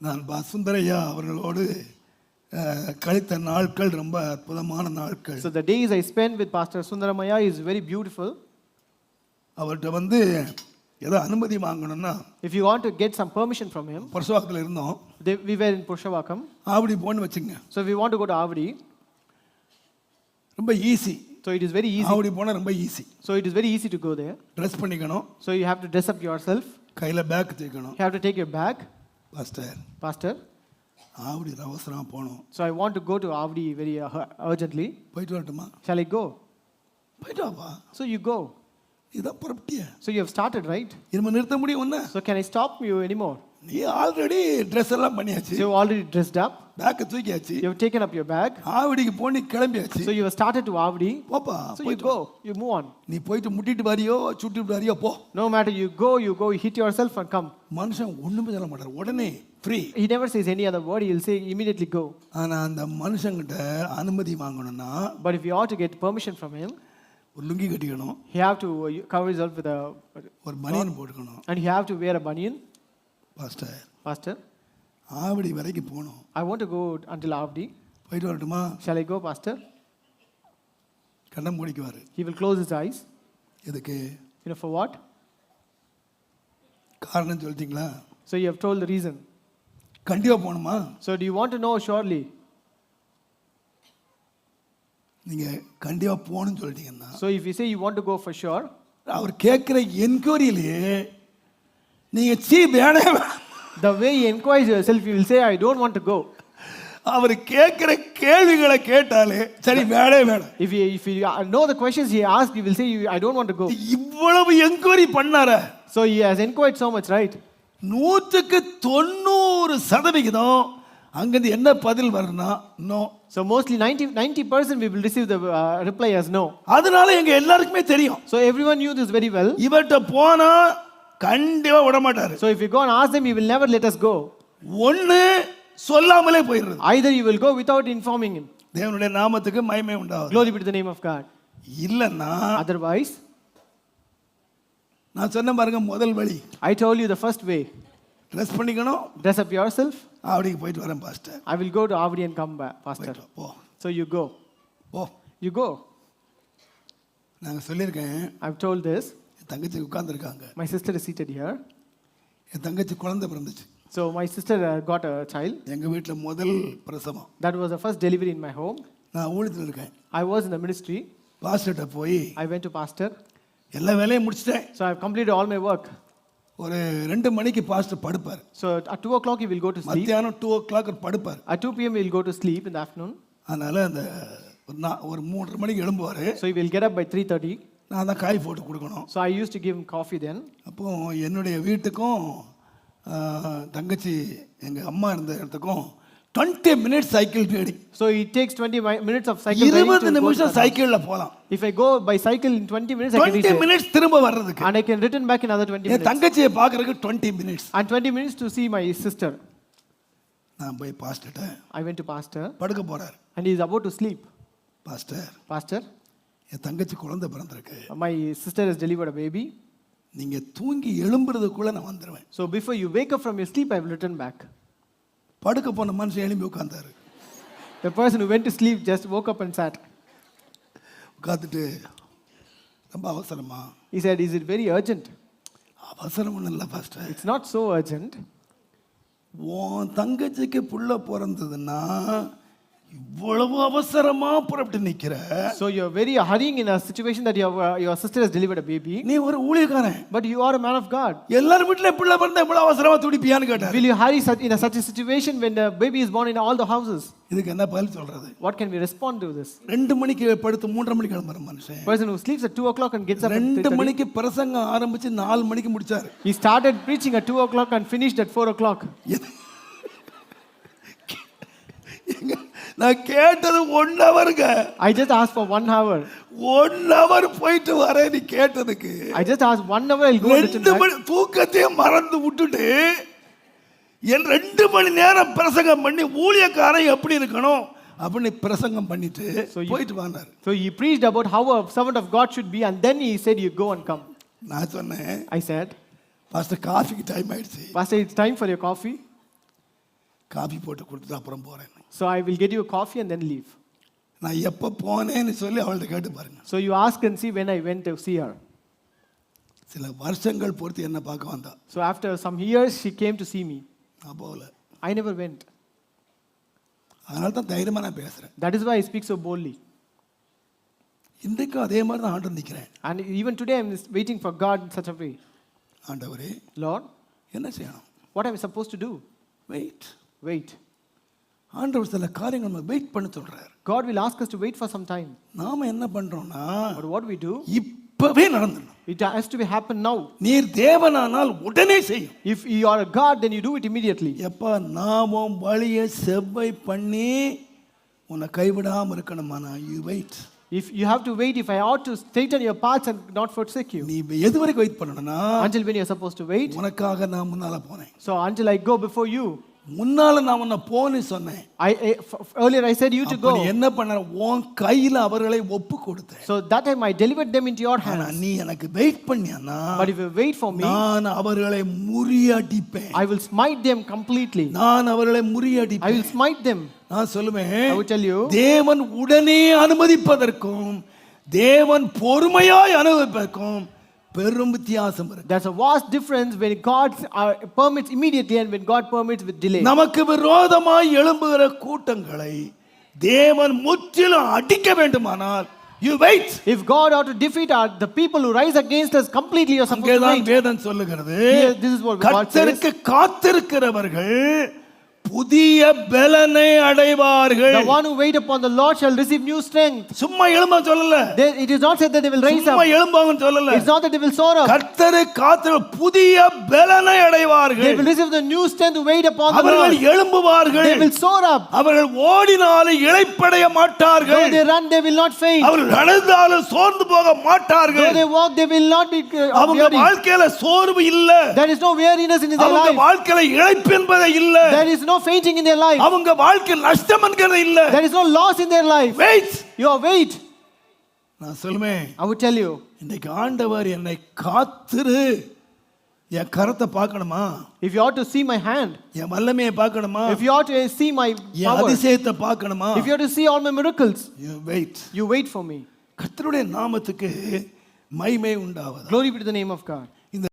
நான் பா சுந்தரையா அவர்களோடு கழித்த நாட்கள் ரொம்ப அற்புதமான நாட்கள் So the days I spent with Pastor Sundaramaya is very beautiful. அவர்கிட்ட வந்து ஏதோ அனுமதி வாங்கணும்னா If you want to get some permission from him, பரசுவாக்கில் இருந்தோம் we were in Purshavakam. அப்படி போன்னு வச்சுங்க So if we want to go to Avadi, ரொம்ப easy so it is very easy. அப்படி போனால் ரொம்ப easy So it is very easy to go there. Dress பண்ணிக்கணும் So you have to dress up yourself. கையில் bag தூக்கணும் You have to take your bag, pastor Pastor. Avadi அவசரமாக போகணும் So I want to go to Avadi very uh, urgently. போயிட்டு வரட்டுமா Shall I go? போயிட்டு வாப்பா So you go. இதான் புறப்பட்டிய So you have started, right? இனிமே நிறுத்த முடியும் ஒன்று So can I stop you anymore? நீ ஆல்ரெடி ட்ரெஸ் எல்லாம் பண்ணியாச்சு you already dressed up. பேக்கை தூக்கியாச்சு You have taken up your bag. ஆவடிக்கு போனி கிளம்பியாச்சு So you have started to Avadi. போப்பா So you போயிட்டு வா. go. You move on. நீ போயிட்டு முட்டிட்டு வாரியோ சுட்டிட்டு வாரியோ போ No matter you go, you go, you hit yourself and come. மனுஷன் ஒண்ணுமே சொல்ல மாட்டார் உடனே free He never says any other word. He'll say immediately go. ஆனா அந்த மனுஷங்கிட்ட அனுமதி வாங்கணும்னா But if you ought to get permission from him, ஒரு லுங்கி கட்டிக்கணும் have to uh, cover yourself with a, ஒரு பனியன் போட்டுக்கணும் and you have to wear a banian. Pastor Pastor, Avadi வரைக்கும் போகணும் I want to go until Avdi. போயிட்டு வரட்டுமா Shall I go, Pastor? கண்ணம் மூடிக்குவாரு He will close his eyes. எதுக்கு You know for what? காரணம் சொல்லிட்டீங்களா So you have told the reason. கண்டிப்பா போகணுமா So do you want to know surely? நீங்க கண்டிப்பா போகணும்னு சொல்லிட்டீங்கன்னா So if you say you want to go for sure, அவர் கேட்குற என்கொயரியிலேயே நீங்க சீ வேணே வேணாம். the way you inquire yourself, you will say, I don't want to go. அவர் கேட்குற கேள்விகளை கேட்டாலே சரி வேணே வேணாம் If you, if you know the questions he asked, you will say, "You- I don't want to go. இவ்வளவு enquiry பண்ணார So he has inquired so much, right? நூற்றுக்கு தொண்ணூறு சதவிகிதம் அங்கிருந்து என்ன பதில் வரும்னா no So mostly 90 percent we will receive the uh, reply as no. அதனால எங்க எல்லாருக்குமே தெரியும் So everyone knew this very well. இவர்கிட்ட போனா கண்டிப்பா விட மாட்டாரு So if you go and ask them, he will never let us go. ஒண்ணு சொல்லாமலே போயிடுறது Either you will go without informing him. தேவனுடைய நாமத்துக்கு மகிமை உண்டாகுது Glory be to the name of God. இல்லைன்னா Otherwise, நான் சொன்ன பாருங்க முதல் வழி I told you the first way. Dress பண்ணிக்கணும் Dress up yourself. அப்படிக்கு போயிட்டு வரேன் pastor I will go to Avadi and come back, Pastor. போயிட்டு வா, போ So you go. போ You go. நாங்கள் சொல்லியிருக்கேன் I've told this. தங்கச்சி My sister is seated here. என் தங்கச்சி குழந்தை பிறந்துச்சு So my sister uh, got a child. எங்கள் வீட்டில் முதல் பிரசவம் That was the first delivery in my home. நான் ஊழியத்தில் இருக்கேன் I was in the ministry. பாஸ்டர்கிட்ட போய் I went to pastor. எல்லா வேலையும் முடிச்சிட்டேன் So I've completed all my work. ஒரு ரெண்டு மணிக்கு பாஸ்டர் படுப்பார் So at 2 o'clock, he will go to sleep. மத்தியானம் டூ ஓ கிளாக் படுப்பார் At 2 p.m., he will go to sleep in the afternoon. அதனால் அந்த ஒரு நா ஒரு மூன்றரை மணிக்கு எழும்புவார் So he will get up by 3.30. நான் தான் காய் போட்டு கொடுக்கணும் So I used to give him coffee then. அப்போ என்னுடைய வீட்டுக்கும் தங்கச்சி எங்கள் அம்மா இருந்த இடத்துக்கும் twenty minutes cycle riding So it takes 20 mi- minutes of cycle riding இருபது to go to நிமிஷம் சைக்கிளில் போகலாம் If I go by cycle in 20 minutes, I can reach twenty. Minutes திரும்ப வர்றதுக்கு And I can return back in another 20 N minutes. தங்கச்சியை பார்க்கறதுக்கு twenty minutes And 20 minutes to see my sister. நான் போய் பாஸ்டர்கிட்ட I went to pastor படுக்க போறார் and he is about to sleep. Pastor Pastor, என் தங்கச்சி குழந்தை பிறந்திருக்கு my sister has delivered a baby. நீங்க தூங்கி எழும்புறதுக்குள்ள நான் வந்துடுவேன் So before you wake up from your sleep, I will return back. படுக்க போன மனுஷன் எழும்பி The person who went to sleep just woke up and sat. உட்காந்துட்டு ரொம்ப அவசரமா He said, Is it very urgent? அவசரம் ஒன்றும் இல்லை pastor It's not so urgent. உன் தங்கச்சிக்கு புள்ள பிறந்ததுன்னா இவ்வளவு அவசரமா புறப்பட்டு நிக்கிற So you're very hurrying in a situation that your, uh, your sister has delivered a baby, நீ ஒரு ஊழியக்காரன் but you are a man of God. எல்லார் வீட்டுல பிள்ளை பிறந்தா இவ்வளவு அவசரமா துடிப்பியான்னு கேட்டார் Will you hurry such, in a, such a situation when the baby is born in all the houses? இதுக்கு என்ன பதில் சொல்றது What can we respond to this? ரெண்டு மணிக்கு படுத்து மூன்றரை மணிக்கு கிளம்புற மனுஷன் Person who sleeps at 2 o'clock and gets up at ரெண்டு 3:30. மணிக்கு பிரசங்கம் ஆரம்பிச்சு நாலு மணிக்கு முடிச்சாரு He started preaching at 2 o'clock and finished at 4 o'clock. எங்க- நான் கேட்டது ஒன் ஹவருங்க I just asked for one hour. One hour போயிட்டு வரேன் நீ கேட்டதுக்கு hour, I'll go and return ரெண்டு. மணி தூக்கத்தையும் மறந்து விட்டுட்டு என் ரெண்டு மணி நேரம் பிரசங்கம் பண்ணி ஊழியக்காரன் எப்படி இருக்கணும் அப்படின்னு பிரசங்கம் பண்ணிட்டு போயிட்டு So he preached about how a servant of God should be, and then he said, You go and come. நான் சொன்னேன் I said, பாஸ்டர் காஃபிக்கு டைம் ஆயிடுச்சு Pastor, it's time for your coffee. Coffee போட்டு கொடுத்துட்டு அப்புறம் போகிறேன் So I will get you a coffee and then leave. நான் எப்போ போனேன்னு சொல்லி அவள்கிட்ட கேட்டு பாருங்க So you ask and see when I went to see her. சில வருஷங்கள் பொறுத்து என்ன பார்க்க வந்தா So after some years, she came to see me. நான் போகல I never went. அதனால தான் தைரியமாக நான் பேசுகிறேன் That is why I speak so boldly. இன்றைக்கும் அதே மாதிரி தான் ஆண்டு நிற்கிறேன் And even today, I'm waiting for God in such a way. ஆண்டவரே Lord, என்ன செய்யணும் what am I supposed to do? Wait Wait. ஆண்டவர் சில காரியங்கள் நம்ம வெயிட் பண்ண சொல்றாரு God will ask us to wait for some time. நாம என்ன பண்றோம்னா But what we do, இப்பவே நடந்துடணும் it has to be happen now. நீர் தேவனானால் உடனே செய்யும் If you are a God, then you do it immediately. எப்ப நாமும் வழியை செவ்வை பண்ணி உன்னை கைவிடாம இருக்கணுமானா you wait If you have to wait, if I ought to straighten your paths and not forsake you. நீ எது வரைக்கும் வெயிட் பண்ணணும்னா Until when you're supposed to wait. உனக்காக நான் முன்னால போனேன் So until I go before you. முன்னால நான் உன்னை போன்னு சொன்னேன் I, I f- earlier I said you to அப்ப நீ go. என்ன பண்ண உன் கையில அவர்களை ஒப்பு கொடுத்தேன் So that time I delivered them into your ஆனா hands. நீ எனக்கு வெயிட் பண்ணியானா But if you wait for me, நான் அவர்களை முறியடிப்பேன் I will smite them completely. நான் அவர்களை I முறியடிப்பேன் will smite them. நான் சொல்லுவேன் I will tell you. தேவன் உடனே அனுமதிப்பதற்கும் தேவன் பொறுமையாய் அனுமதிப்பதற்கும் பெரும் வித்தியாசம் இருக்கு There's a vast difference when God uh, permits immediately and when God permits with delay. நமக்கு விரோதமாய் எழும்புகிற கூட்டங்களை தேவன் முற்றிலும் அடிக்க வேண்டுமானால் you wait If God ought to defeat our, the people who rise against us completely, you're supposed to wait. வேதம் சொல்லுகிறது this is what God says. கர்த்தருக்கு காத்திருக்கிறவர்கள் புதிய பலனை அடைவார்கள் The one who wait upon the Lord shall receive new strength. சும்மா எழும்ப சொல்லல They, it is not said that they will rise சும்மா up. எழும்பாங்கன்னு சொல்லல It's not that they will soar up. கர்த்தரை காத்து புதிய பலனை They அடைவார்கள் will receive the new strength to wait upon the அவர்கள் Lord. எழும்புவார்கள் They will soar up. அவர்கள் ஓடினாலும் Though மாட்டார்கள் they run, they will not faint. அவர்கள் நடந்தாலும் சோர்ந்து போக மாட்டார்கள் they walk, they will not be uh, அவங்க. வாழ்க்கையில சோர்வு இல்ல There is no weariness in their அவங்க life. வாழ்க்கையில இழைப்பு என்பதே இல்ல There is no fainting in their life. அவங்க வாழ்க்கையில் நஷ்டம் என்கிறது இல்ல There is no loss in their life. Wait Your wait, நான் சொல்லுவேன் I would tell you. இன்னைக்கு ஆண்டவர் என்னை காத்திரு என் கரத்தை பார்க்கணுமா If you ought to see my hand, என் வல்லமையை பார்க்கணுமா if you ought to see my N power, அதிசயத்தை பார்க்கணுமா if you ought to see all my miracles, wait you wait for me. கர்த்தருடைய நாமத்துக்கு மைமை உண்டாவது Glory be to the name of God.